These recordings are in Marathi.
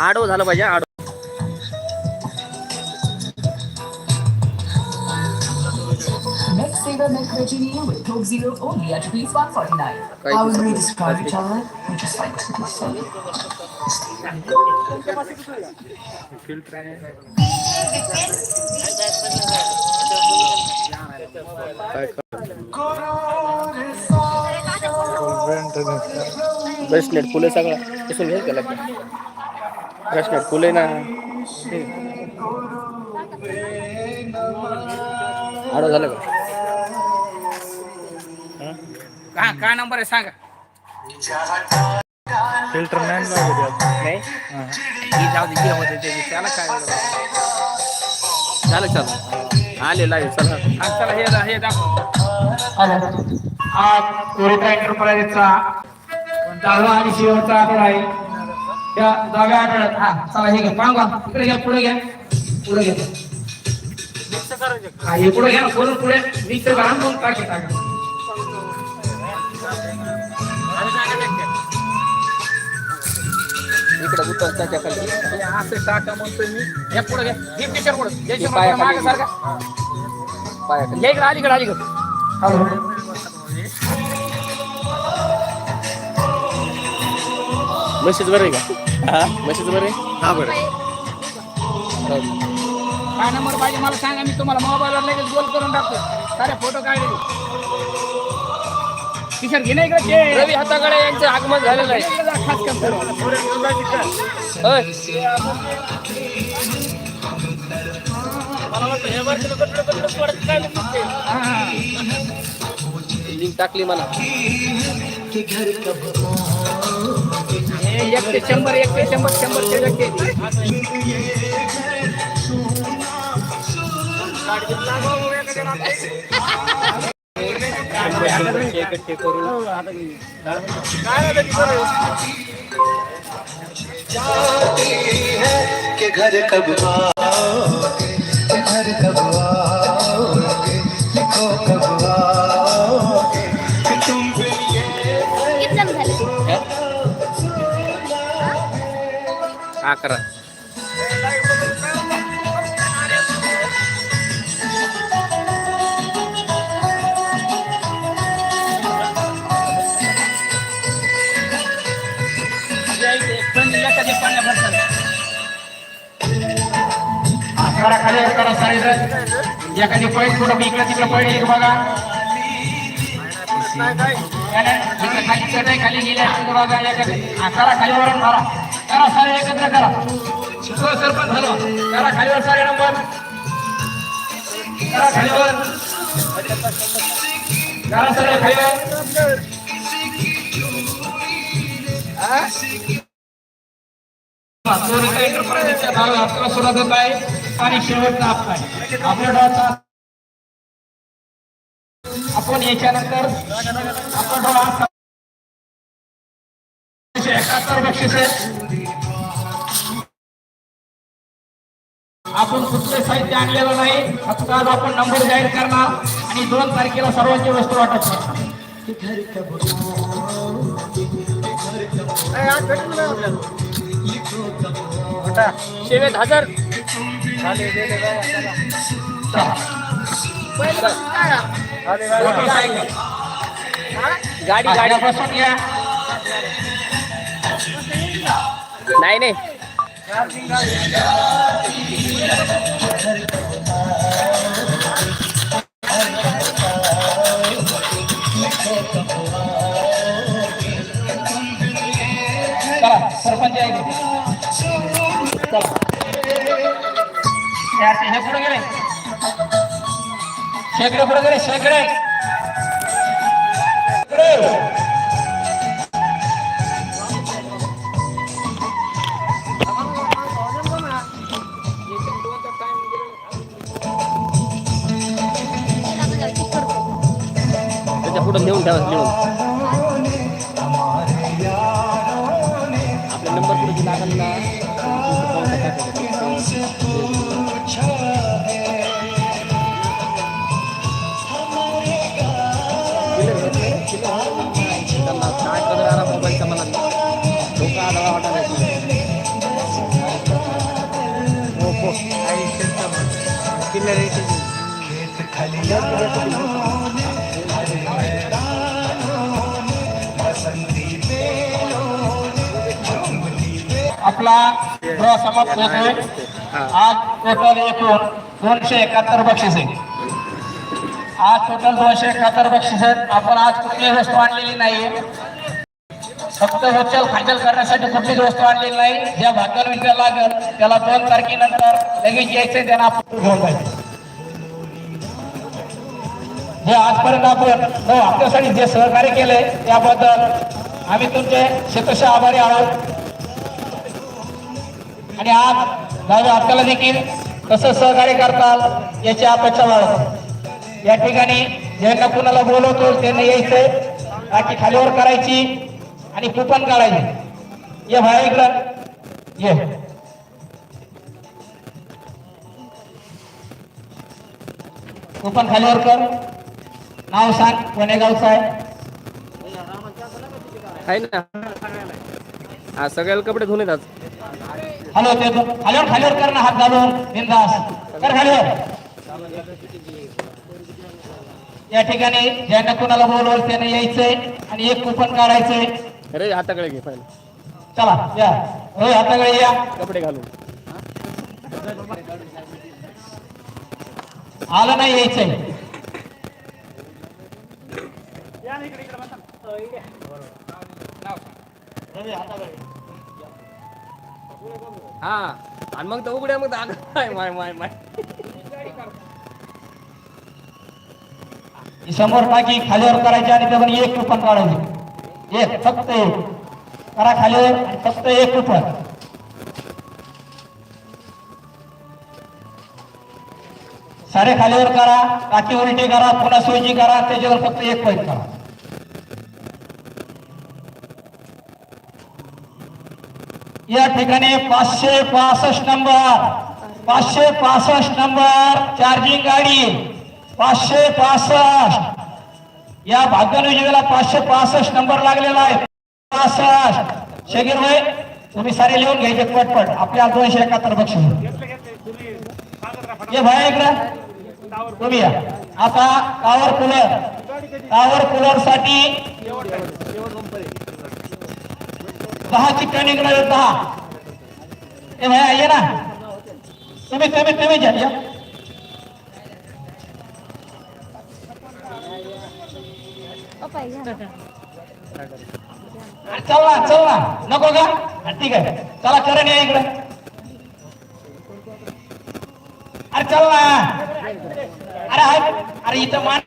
आडो झालं पाहिजे आडो नेक्स्ट सिगर नेक्स्ट मॅची थू झीरो ओ ब्रेसलेट फुलं सगळं. केला पाहिजे ब्रेसलेट फुले ना आडो झालं का का काय नंबर आहे सांगा फिल्टर यात. नाही ही जाऊ दे जे होते ते त्याला काय? झालं चालू आले लाईव्ह चला हा, चला हे हे दाखव हा कोरिता एंटरप्राइजचा दहावा आणि शेवटचा आठवडा आहे त्या दहाव्या आठवड्यात हा चला हे घ्या पांगा इकडे घ्या पुढे घ्या पुढे घ्या हा हे पुढे घ्या बोलून पुढे मिक्स करा मग टाकी टाका इकडे बुटाच्या त्याच्याखाली हे असं टाका म्हणतोय मी हे पुढे घ्या हे पिक्चर पुढे हे जयश्री पायाखाली. मागे सारखा पायाखाली या इकडे अलीकडे अलीकडे हॅलो मेसेज बरं आहे का? हा? मेसेज बरं आहे? हा बरं. काय नंबर पाहिजे मला सांगा मी तुम्हाला मोबाईलवर लगेच गोल करून टाकतो. सारे फोटो काढले. किशोर घे ना इकडे ते. रवी हाताकडे यांचं आगमन झालेलं आहे. जरा खास कर थोडं. होय. लिंक टाकली मला. हे एक ते शंभर एक ते शंभर शंभर ते टक्के कि घर कब आओगे? कि घर कब अकरा. एखादी खाली पॉईंट कुठं इकडे तिकडे पॉईंट एक बघा. खाली चटई खाली गेले असं बघा एखादी. हा, करा खालीवर करा करा सारे एकत्र करा. सरपंच झाला. करा खालीवर सारे नंबर. करा खालीवर. करा सारे खालीवर. नावे हप्ता सुरुवात होत आहे. आणि शेवटचा हप्ता आहे. आपल्या डॉचा आपण याच्यानंतर आपण डॉ एकाहत्तर बक्षीस आहेत आपण कुठले साहित्य आणलेलं नाही फक्त आज आपण नंबर जाहीर करणार आणि दोन तारखेला सर्वांची वस्तू वाटप करणार. शेवेत हजार. गाडी गाडी. गाड्यापासून घ्या नाही नाही चला सरपंच आहे इथे. चला यार, ते हे पुढे गेले शेकडे पुढे गेले शेकडे मुलगी लागलला काय करणार मोबाईलचा मला धोका आला वाटायला ओप्पो आई किल्लर येते आपला ड्रॉ समाप्त होतोय आज टोटल एकूण दोनशे एकाहत्तर बक्षीस आहे आज टोटल दोनशे एकाहत्तर बक्षीस आहेत. आपण आज कुठलीही वस्तू आणलेली नाही फक्त उचल फायनल करण्यासाठी कुठलीच वस्तू आणलेली नाही. ज्या भाग्याला विचार लागेल त्याला दोन तारखेनंतर लगेच यायचंय त्यांना आपण घेऊन जायचं जे आजपर्यंत आपण आपल्यासाठी जे सहकार्य केले त्याबद्दल आम्ही तुमचे शतश आभारी आहोत. आणि आज दहाव्या आपल्याला देखील कसं सहकार्य करताल याची अपेक्षा बाळगतो या ठिकाणी ज्यांना कुणाला बोलवतो त्यांनी यायचंय. बाकी खालीवर करायची आणि कुपन काढायची. ये भाई इकडं. ये. कुपन खालीवर कर. नाव सांग कोण्या गावचं आहे? आहे ना. हा सगळ्याला कपडे धुवून येतात. हॅलो ते खालीवर खालीवर कर ना हात घालून. बिंदास कर खालीवर. या ठिकाणी ज्यांना कोणाला बोलवल त्याने यायचंय आणि एक कुपन काढायचंय. अरे हाताकडे घे पहिले. चला या. होय हाताकडे या. कपडे घालून. आलं नाही यायचंय. हा. आणि मग तर उघड्या मग माय माय माय. समोर टाकी खालीवर करायची आणि त्यावर एक कुपन काढायचे. एक फक्त एक. करा खालीवर फक्त एक कुपन सारे खालीवर करा टाकी उलटी करा पुन्हा सोयची करा त्याच्यावर फक्त एक पॉईंट करा. या ठिकाणी पाचशे पासष्ट नंबर पाचशे पासष्ट नंबर चार्जिंग गाडी पाचशे पासष्ट. या भाग्यनुजीला पाचशे पासष्ट नंबर लागलेला आहे. पासष्ट. शकीर भाई तुम्ही सारे लिहून घ्यायचे पटपट. आपल्या दोनशे एकाहत्तर बक्षीस. ये भाई इकडं. तुम्ही या. आता कावर कूलर कावर कूलरसाठी दहा निघणार आहेत, दहा. ए भाई ये ना. तुम्ही तुम्ही तुम्ही घ्या या. चल ना चल ना. नको का? ठीक आहे. चला करण या इकडे. अरे चल ना. अरे हाय. अरे इथं मान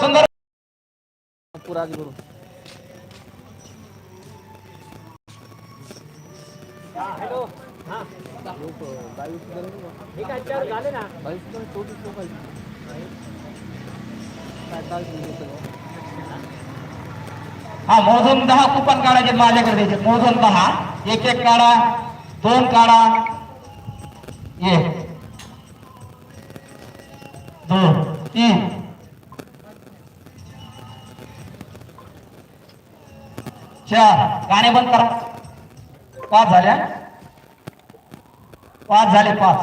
सुंदर. पुरा आधी भरून. हा मोजून दहा कुपन काढायचे माझ्याकडे द्यायचे. मोजून दहा एक एक काढा दोन काढा. एक दोन तीन. चार गाणे बंद करा. पाच झाल्या पाच झाले पाच.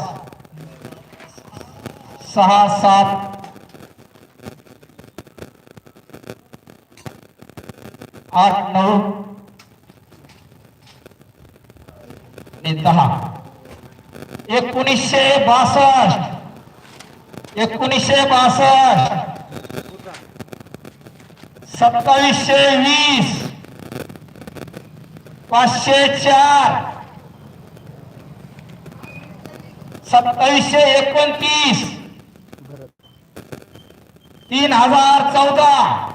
सहा सात. आठ नऊ. आणि दहा. एकोणीसशे बासष्ट. एकोणीसशे बासष्ट. सत्तावीसशे वीस. पाचशे चार सत्तावीसशे एकोणतीस. तीन हजार चौदा.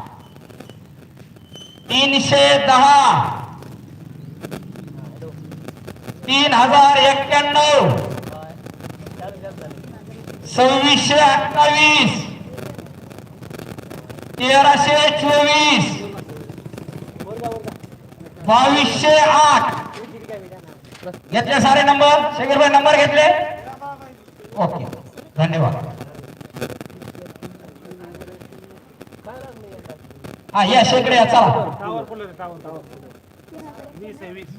तीनशे दहा. तीन हजार एक्क्याण्णव. सव्वीसशे अठ्ठावीस. तेराशे चोवीस. बावीसशे आठ. घेतले सारे नंबर शेखर भाई नंबर घेतले? ओके धन्यवाद. हा या शेकडे या चला. वीस आहे वीस